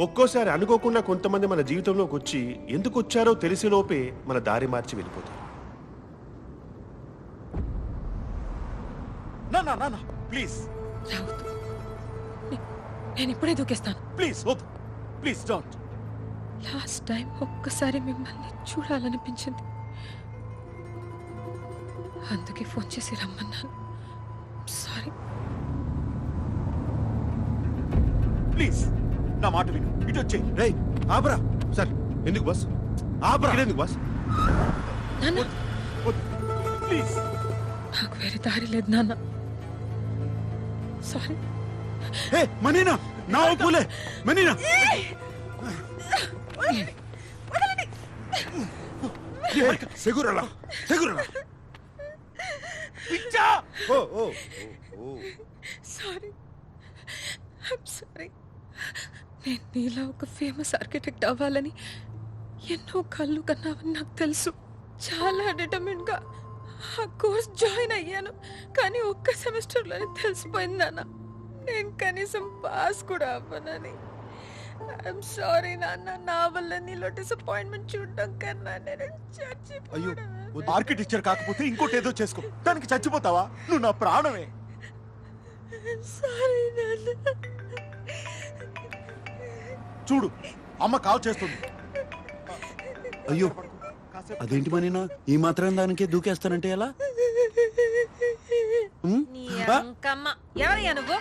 ఒక్కోసారి అనుకోకుండా కొంతమంది మన జీవితంలోకి వచ్చి ఎందుకు వచ్చారో తెలిసి లోపే మన దారి మార్చి వెళ్ళిపోతారు. నా నా నా ప్లీజ్. రావద్దు. నేను ఇప్పుడే దూకేస్తాను. ప్లీజ్ వద్దు. Please don't. లాస్ట్ టైం ఒక్కసారి మిమ్మల్ని చూడాలనిపించింది. అందుకే ఫోన్ చేసి రమ్మన్నాను. సారీ. ప్లీజ్. నా మాట విను. ఇటు వచ్చే రేయ్ ఆపరా. సార్ ఎందుకు బస్? ఆపరా. ఎందుకు బస్? నాన్న. ప్లీజ్. నాకు వేరే దారి లేదు నాన్న. సారీ హే మనీనా. నా ఒప్పులే మనీనా. సెగురలా సెగురలా. పిచ్చా. Oh oh oh sorry I'm sorry నేను నీలా ఒక ఫేమస్ ఆర్కిటెక్ట్ అవ్వాలని ఎన్నో కళ్ళు కన్నావని నాకు తెలుసు. చాలా డిటర్మిన్గా ఆ కోర్స్ జాయిన్ అయ్యాను. కానీ ఒక్క సెమిస్టర్లోనే తెలిసిపోయింది నాన్న. నేను కనీసం పాస్ కూడా అవ్వనని. ఐఎమ్ సారీ నాన్న నా వల్ల నీలో డిసప్పాయింట్మెంట్ చూడడం కన్నా నేను అయ్యో చచ్చిపోయాను ఆర్కిటెక్చర్ కాకపోతే ఇంకోటి ఏదో చేసుకో. దానికి చచ్చిపోతావా? నువ్వు నా ప్రాణమే. సారీ నాన్న. చూడు అమ్మ కాల్ చేస్తుంది. అయ్యో అదేంటి మనీనా ఈ మాత్రం దానికే దూకేస్తానంటే ఎలా? ఉమ్? నీ ఆ? అంకమ్మ. ఎవరయ్యా నువ్వు?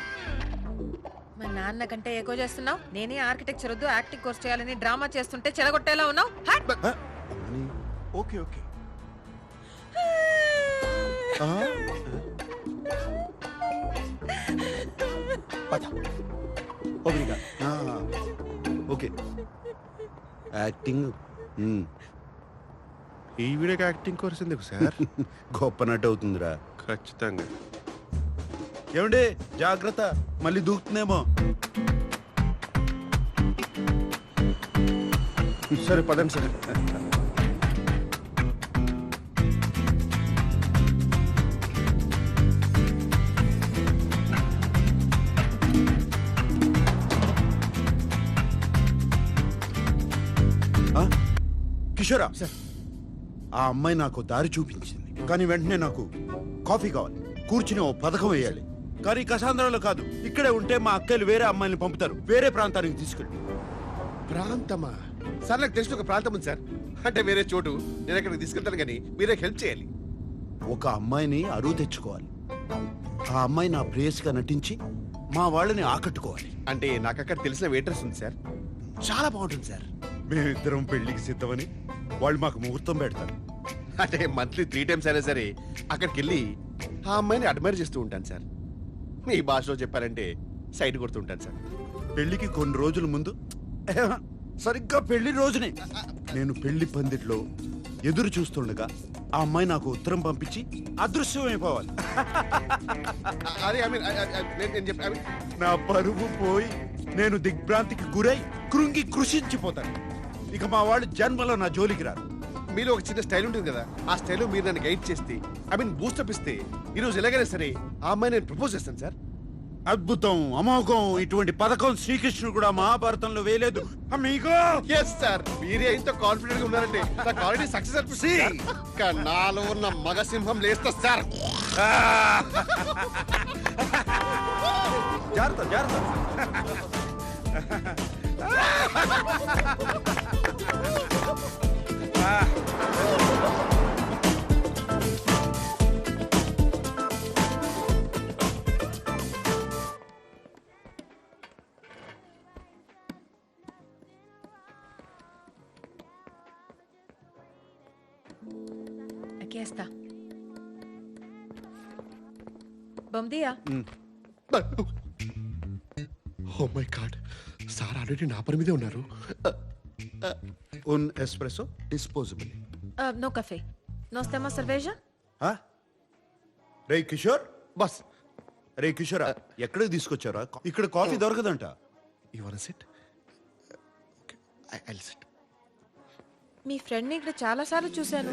మా నాన్న కంటే ఎక్కువ చేస్తున్నావు. నేనే ఆర్కిటెక్చర్ వద్దు యాక్టింగ్ కోర్స్ చేయాలని డ్రామా చేస్తుంటే చెడగొట్టేలా ఉన్నావు. హట్! మనీ, ఓకే ఓకే. ఆ? పద. ఓబ్రిగా ఆ, ఓకే యాక్టింగ్ ఉమ్, ఈ వీడియోకి యాక్టింగ్ కోర్స్ ఎందుకు సార్ గొప్ప నటు అవుతుందిరా. ఖచ్చితంగా. ఏమండి? జాగ్రత్త. మళ్ళీ దూకుతుందేమో సరే పదండి సార్. కిషోరా ఆ అమ్మాయి నాకు దారి చూపించింది. కానీ వెంటనే నాకు కాఫీ కావాలి. కూర్చుని ఓ పథకం వేయాలి. కానీ కసాంధ్రాలో కాదు. ఇక్కడే ఉంటే మా అక్కలు వేరే అమ్మాయిని పంపుతారు. వేరే ప్రాంతానికి తీసుకెళ్ళి. ప్రాంతమా? సార్ నాకు తెలిసిన ఒక ప్రాంతం ఉంది సార్. అంటే వేరే చోటు. నేను అక్కడికి తీసుకెళ్తాను కానీ మీరే హెల్ప్ చేయాలి. ఒక అమ్మాయిని అరువు తెచ్చుకోవాలి. ఆ అమ్మాయి నా ప్రేయస్గా నటించి మా వాళ్ళని ఆకట్టుకోవాలి. అంటే నాకు అక్కడ తెలిసిన వెయిటర్స్ ఉంది సార్. చాలా బాగుంటుంది సార్. మేమిద్దరం పెళ్ళికి సిద్ధమని వాళ్ళు మాకు ముహూర్తం పెడతారు. అంటే మంత్లీ త్రీ టైమ్స్ అయినా సరే అక్కడికి వెళ్ళి ఆ అమ్మాయిని అడ్మైర్ చేస్తూ ఉంటాను సార్. మీ భాషలో చెప్పారంటే సైడ్ కొడుతూ ఉంటాను సార్. పెళ్ళికి కొన్ని రోజుల ముందు? సరిగ్గా పెళ్ళి రోజునే. నేను పెళ్ళి పందిట్లో ఎదురు చూస్తుండగా ఆ అమ్మాయి నాకు ఉత్తరం పంపించి అదృశ్యమైపోవాలి. నా పరువు పోయి నేను దిగ్భ్రాంతికి గురై కృంగి కృషించిపోతాను. ఇక మా వాళ్ళు జన్మలో నా జోలికి రారు. మీలో ఒక చిన్న స్టైల్ ఉంటుంది కదా ఆ స్టైల్లో మీరు నన్ను గైడ్ చేస్తే ఐ మీన్ బూస్టప్ ఇస్తే ఈ రోజు ఎలాగైనా సరే ఆ అమ్మాయి నేను ప్రపోజ్ చేస్తాను సార్. అద్భుతం అమోఘం ఇటువంటి పథకం శ్రీకృష్ణుడు కూడా మహాభారతంలో వేయలేదు. మీకు ఎస్ సార్ మీరే ఇంత కాన్ఫిడెంట్గా ఉన్నారంటే నాకు ఆల్రెడీ సక్సెస్ అనిపిస్తుంది ఇంకా నాలో ఉన్న మగ సింహం లేస్తా సార్ జాగ్రత్త జాగ్రత్త. Aquí está. Bom dia. Oh my god sir already నా పని మీదే ఉన్నారు ఉన్ espresso disposable Ah, no café. ¿Nos temos cerveja? రే కిషోర్ బస్ రే కిషోర్ ఎక్కడికి తీసుకొచ్చారా? ఇక్కడ coffee దొరకదంట. You want sit I sit me ఫ్రెండ్ని ఇక్కడ చాలా సార్లు చూశాను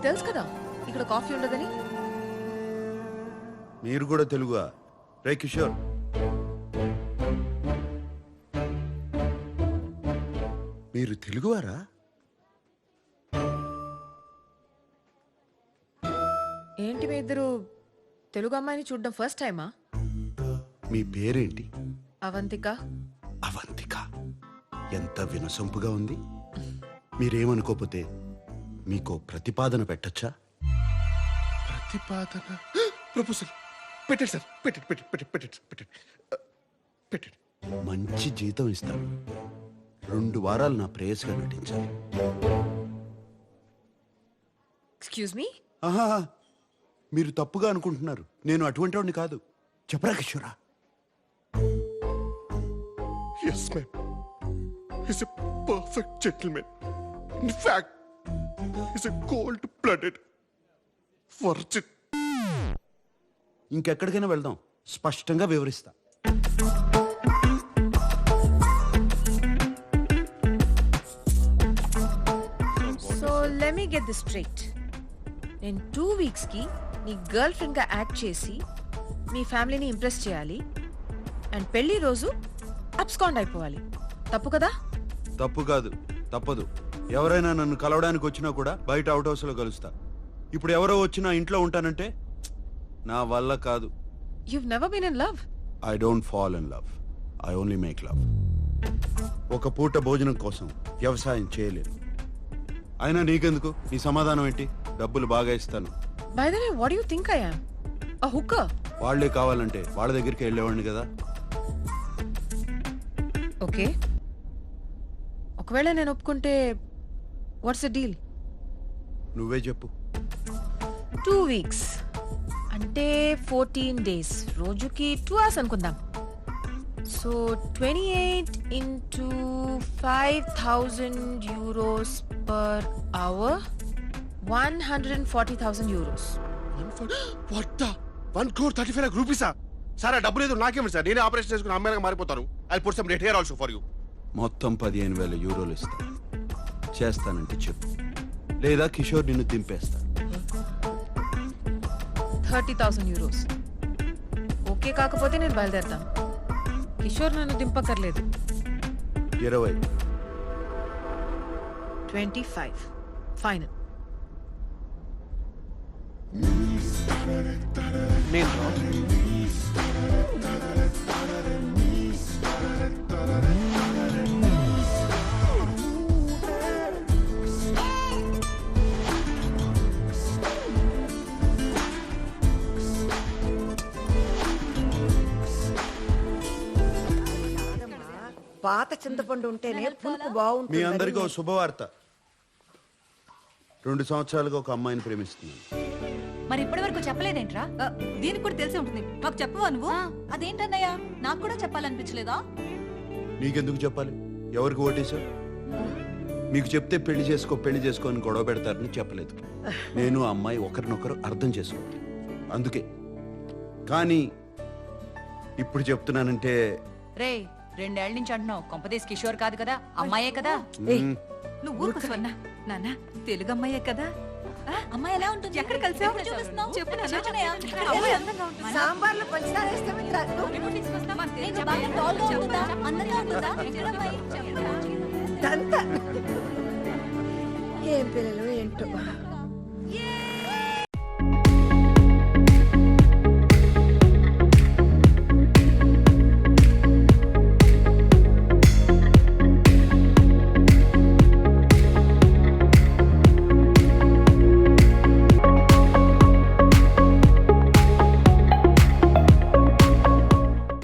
తెలుసు కదా ఇక్కడ కాఫీ ఉండదని. మీరు కూడా తెలుగు రే కిషోర్. మీరు తెలుగువారా? ఏంటి మీ ఇద్దరు తెలుగు అమ్మాయిని చూడడం ఫస్ట్ టైమా మీ పేరేంటి? అవంతిక. అవంతిక. ఎంత వినసొంపుగా ఉంది. మీరేమనుకోపోతే మీకు ప్రతిపాదన పెట్టచ్చా? ప్రతిపాదన? ప్రపోజల్. పెట్టండి సార్. పెట్టండి పెట్టండి పెట్టండి పెట్టండి పెట్టండి. మంచి జీతం ఇస్తాను. రెండు వారాలు నా ప్రేయస్గా నటించాలి. Excuse me? ఆహా మీరు తప్పుగా అనుకుంటున్నారు. నేను అటువంటి వాడిని కాదు. చెప్పరా కిషోరా? Yes ma'am is a perfect gentleman in fact is a cold blooded virgin ఇంకెక్కడికైనా వెళ్దాం. స్పష్టంగా వివరిస్తా. So let me get this straight నేను టూ వీక్స్కి నీ గర్ల్ ఫ్రెండ్గా యాక్ట్ చేసి మీ ఫ్యామిలీని ఇంప్రెస్ చేయాలి అండ్ పెళ్ళి రోజు అబ్స్కాండ్ అయిపోవాలి తప్పు కదా తప్పు కాదు తప్పదు ఎవరైనా నన్ను కలవడానికి వచ్చినా కూడా బయట అవుట్ హౌస్లో కలుస్తా. ఇప్పుడు ఎవరో వచ్చినా ఇంట్లో ఉంటానంటే నా వల్ల కాదు. You never been in love I don't fall in love I only make love ఒక పూట భోజనం కోసం వ్యవసాయం చేయలేను. అయినా నీకెందుకు? నీ సమాధానం ఏంటి? డబ్బులు బాగా ఇస్తాను. By the way what you think I am a hooker వాళ్ళే కావాలంటే వాళ్ళ దగ్గరికి వెళ్ళేవాడిని కదా. ఓకే ఒకవేళ నేను ఒప్పుకుంటే వాట్స్ ద డీల్ నువ్వే చెప్పు. టూ వీక్స్ అంటే ఫోర్టీన్ డేస్ రోజుకి టూ అవర్స్ అనుకుందాం. So twenty eight into five thousand euros per hour one hundred and forty thousand euros what the one crore thirty five రూపీసా sir ఆ డబ్బు లేదు నాకేమి sir నేనే ఆపరేషన్ చేసుకుని అమ్మాయిగా మారిపోతాను. I put some red hair also for you మొత్తం పదిహేను వేల యూరోలు ఇస్తా. చేస్తానంటే చెప్పు. లేదా కిషోర్ నిన్ను దింపేస్తా. Thirty thousand euros. ఓకే కాకపోతే నేను బయలుదేరుతాను. కిషోర్ నన్ను దింపక్కర్లేదు. ఇరవై. Twenty five. ఫైనల్. నేను చింతపండు ఉంటేనే పులుపు మీ బాగుంటుంది అందరికీ ఒక శుభవార్త. రెండు సంవత్సరాలుగా ఒక అమ్మాయిని ప్రేమిస్తున్నాను. మరి ఇప్పటి వరకు చెప్పలేదేంట్రా? దీనికి కూడా తెలిసి ఉంటుంది. మాకు చెప్పవా నువ్వు? అదేంటన్నయ్య? నాకు కూడా చెప్పాలనిపించలేదా? నీకెందుకు చెప్పాలి? ఎవరికి ఓటేశావు? మీకు చెప్తే పెళ్ళి చేసుకో పెళ్ళి చేసుకో అని గొడవ పెడతారని చెప్పలేదు. నేను ఆ అమ్మాయి ఒకరినొకరు అర్థం చేసుకోవాలి. అందుకే. కానీ ఇప్పుడు చెప్తున్నానంటే రే రెండేళ్ళ నుంచి అంటున్నావు కొంపదేశ్ కిషోర్ కాదు కదా అమ్మాయే కదా. నువ్వు ఊరుకో స్వర్ణ. నాన్న తెలుగు అమ్మాయే కదా. ఆ, అమ్మాయి ఎలా ఉంటుంది? ఎక్కడ కలిసావు? చూపిస్తున్నావు చెప్పు నాన్న. ఇక్కడ అమ్మాయి అందంగా ఉంటుంది. సాంబార్లో పంచదార వేస్తే మీకు రాదు. ఎప్పుడు తీసుకొస్తావు? నేను బాగా tall గా ఉంటుందా? అందంగా ఉంటుందా? ఎక్కడ అమ్మాయి? చెప్పు. దంత. ఏం పిల్లలు ఏంటో.